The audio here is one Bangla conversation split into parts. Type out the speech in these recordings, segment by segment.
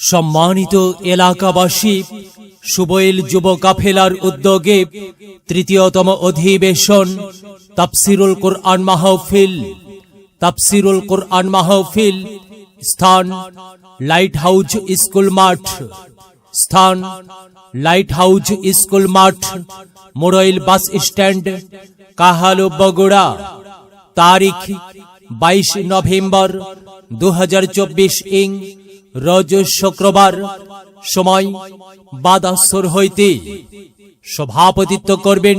সম্মানিত এলাকাবাসী, সুবইল যুব কাফেলার উদ্যোগে তৃতীয়তম অধিবেশন তাফসিরুল কোরআন মাহফিল। তাফসিরুল কোরআন মাহফিল, স্থান লাইট হাউজ স্কুল মাঠ। স্থান লাইট হাউজ স্কুল মাঠ মোড়ইল বাস স্ট্যান্ড, কাহালু বগুড়া। তারিখ বাইশ নভেম্বর দু হাজার চব্বিশ ইং রোজ শুক্রবার সময় বাদাসর হইতে সভাপতিত্ব করবেন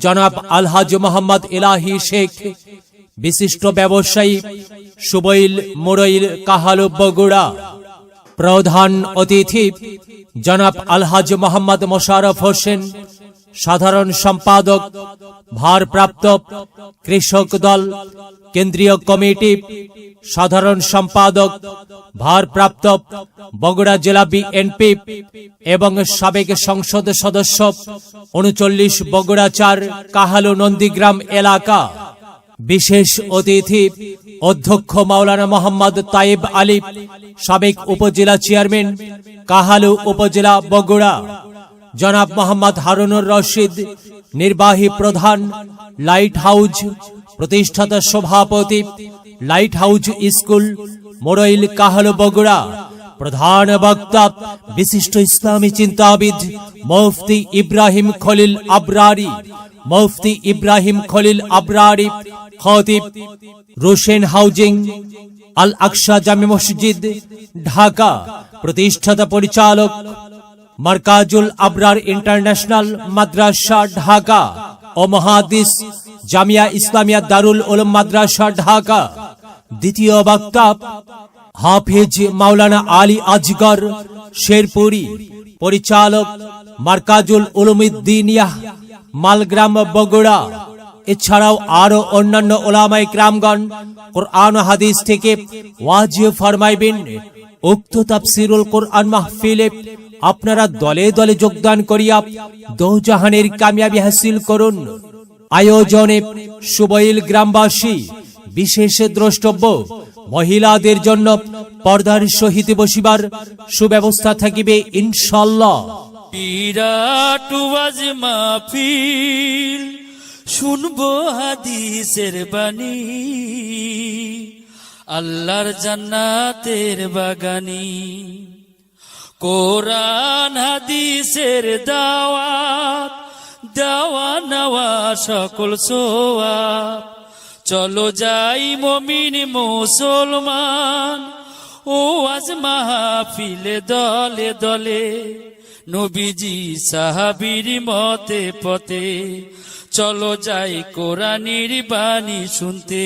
জনাব আলহাজ মোহাম্মদ এলাহি শেখ, বিশিষ্ট ব্যবসায়ী সুবইল মুরইল কাহালু বগুড়া। প্রধান অতিথি জনাব আলহাজ মোহাম্মদ মোশারফ হোসেন, সাধারণ সম্পাদক ভারপ্রাপ্ত কৃষক দল, কেন্দ্রীয় কমিটি, সাধারণ সম্পাদক, ভারপ্রাপ্ত বগুড়া জেলা বিএনপি এবং সাবেক সংসদ সদস্য উনচল্লিশ বগুড়া চার কাহালু নন্দীগ্রাম এলাকা। বিশেষ অতিথি অধ্যক্ষ মাওলানা মোহাম্মদ তাইব আলী, সাবেক উপজেলা চেয়ারম্যান কাহালু উপজেলা বগুড়া। জনাব মোহাম্মদ হারুনুর রশিদ, নির্বাহী প্রধান লাইট হাউজ প্রতিষ্ঠাতা সভাপতি light house school Moroil Kahalu Bogura, প্রধান বক্তা, বিশিষ্ট ইসলামী চিন্তাবিদ, মুফতি ইব্রাহিম খলিল আবরারি, মুফতি ইব্রাহিম খলিল আবরারি, খতিব রোশেন হাউজিং, আল আকশা জামে মসজিদ, ঢাকা, প্রতিষ্ঠাতা পরিচালক মার্কাজুল আবরার ইন্টারন্যাশনাল মাদ্রাসা, ঢাকা। ও মহাদিস জামিয়া ইসলামিয়া দারুল উলুম মাদ্রাসা, ঢাকা। দ্বিতীয় বক্তা হাফেজ মাওলানা আলী আজগর শেরপুরি। পরিচালক মার্কাজুল উলুমুদ্দিনিয়া, মালগ্রাম, বগুড়া। এছাড়াও আরও অন্যান্য ওলামাই ক্রামগণ কোরআন হাদিস থেকে ওয়াজিব ফরমাইবেন। উক্ত তাফসিরুল কোরআন মাহফিলে আপনারা দলে দলে যোগদান করিয়া দৌজাহানের কামিয়াবি হাসিল করুন। আয়োজনে সুবইল গ্রামবাসী, বিশেষ দ্রষ্টব্য, মহিলাদের জন্য পর্দার সহিত বসিবার সুব্যবস্থা থাকিবে ইনশাল্লাহ শুনব হাদিসের বাণী। আল্লাহর জান্নাতের বাগানি। কোরআন, হাদিসের দাওয়াত, দেওয়া নেওয়া সকল সোয়া চলো যাই মমিন মুসলমান ও আজ মাহফিলে দলে দলে। নবীজি সাহাবির মতে পথে, চলো যাই কোরআনির বাণী শুনতে।